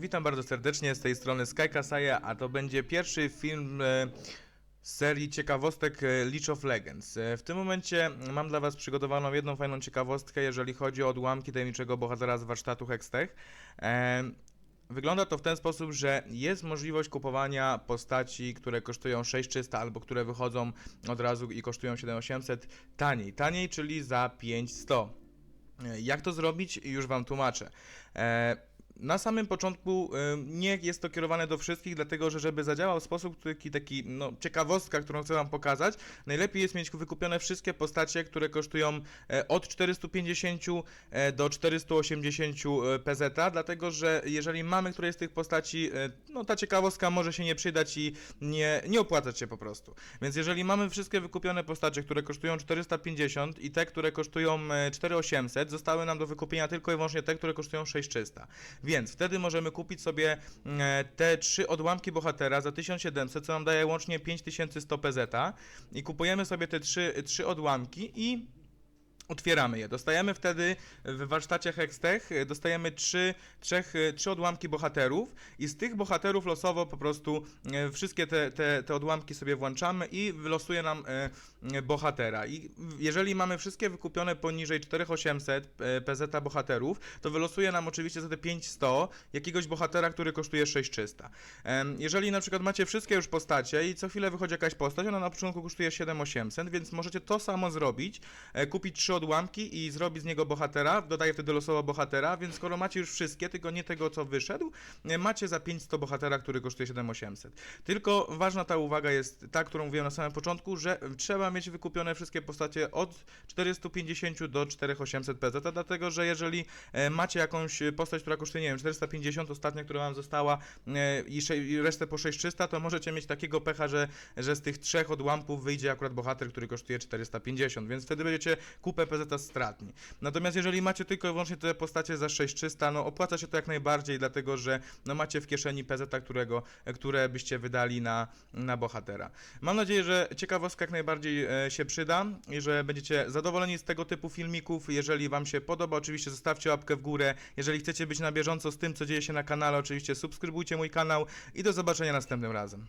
Witam bardzo serdecznie z tej strony Sky Kasaja, a to będzie pierwszy film e, z serii ciekawostek e, League of Legends. E, w tym momencie mam dla Was przygotowaną jedną fajną ciekawostkę, jeżeli chodzi o odłamki tajemniczego bohatera z warsztatu Hextech. Wygląda to w ten sposób, że jest możliwość kupowania postaci, które kosztują 6300 albo które wychodzą od razu i kosztują 7800 taniej. Taniej, czyli za 5100. E, Jak to zrobić? Już Wam tłumaczę. Na samym początku e, nie jest to kierowane do wszystkich, dlatego że żeby zadziałał sposób taki, taki no, ciekawostka, którą chcę Wam pokazać, najlepiej jest mieć wykupione wszystkie postacie, które kosztują e, od 450 e, do 480 e, PZ, dlatego że jeżeli mamy któreś z tych postaci, no ta ciekawostka może się nie przydać i nie, nie opłacać się po prostu. Więc jeżeli mamy wszystkie wykupione postacie, które kosztują 450 i te, które kosztują e, 4800, zostały nam do wykupienia tylko i wyłącznie te, które kosztują 6300. Więc wtedy możemy kupić sobie e, te trzy odłamki bohatera za 1700, co nam daje łącznie 5100 PZ i kupujemy sobie te trzy, trzy odłamki i Otwieramy je. Dostajemy wtedy w warsztacie Hextech, e, dostajemy trzy, trzech, e, trzy odłamki bohaterów i z tych bohaterów losowo po prostu e, wszystkie te, te, te odłamki sobie włączamy i wylosuje nam bohatera. I jeżeli mamy wszystkie wykupione poniżej 4800 e, PZ bohaterów, to wylosuje nam oczywiście za te 5100 jakiegoś bohatera, który kosztuje 6300. Em, Jeżeli na przykład macie wszystkie już postacie i co chwilę wychodzi jakaś postać, ona na początku kosztuje 7800, więc możecie to samo zrobić, e, kupić trzy odłamki i zrobić z niego bohatera, dodaję wtedy losowo bohatera, więc skoro macie już wszystkie, tylko nie tego co wyszedł, e, macie za 500 bohatera, który kosztuje 7800. Tylko ważna ta uwaga jest ta, którą mówiłem na samym początku, że trzeba mieć wykupione wszystkie postacie od 450 do 4800 PZ, dlatego że jeżeli e, macie jakąś postać, która kosztuje, nie wiem, 450, ostatnia, która wam została e, i, resztę po 6300, to możecie mieć takiego pecha, że, że z tych trzech odłampów wyjdzie akurat bohater, który kosztuje 450, więc wtedy będziecie kupę PZ stratni. Natomiast jeżeli macie tylko i wyłącznie te postacie za 6300, no opłaca się to jak najbardziej, dlatego że no macie w kieszeni PZ, którego, które byście wydali na, na bohatera. Mam nadzieję, że ciekawostka jak najbardziej e, się przyda i że będziecie zadowoleni z tego typu filmików. Jeżeli Wam się podoba, oczywiście zostawcie łapkę w górę. Jeżeli chcecie być na bieżąco z tym, co dzieje się na kanale, oczywiście subskrybujcie mój kanał i do zobaczenia następnym razem.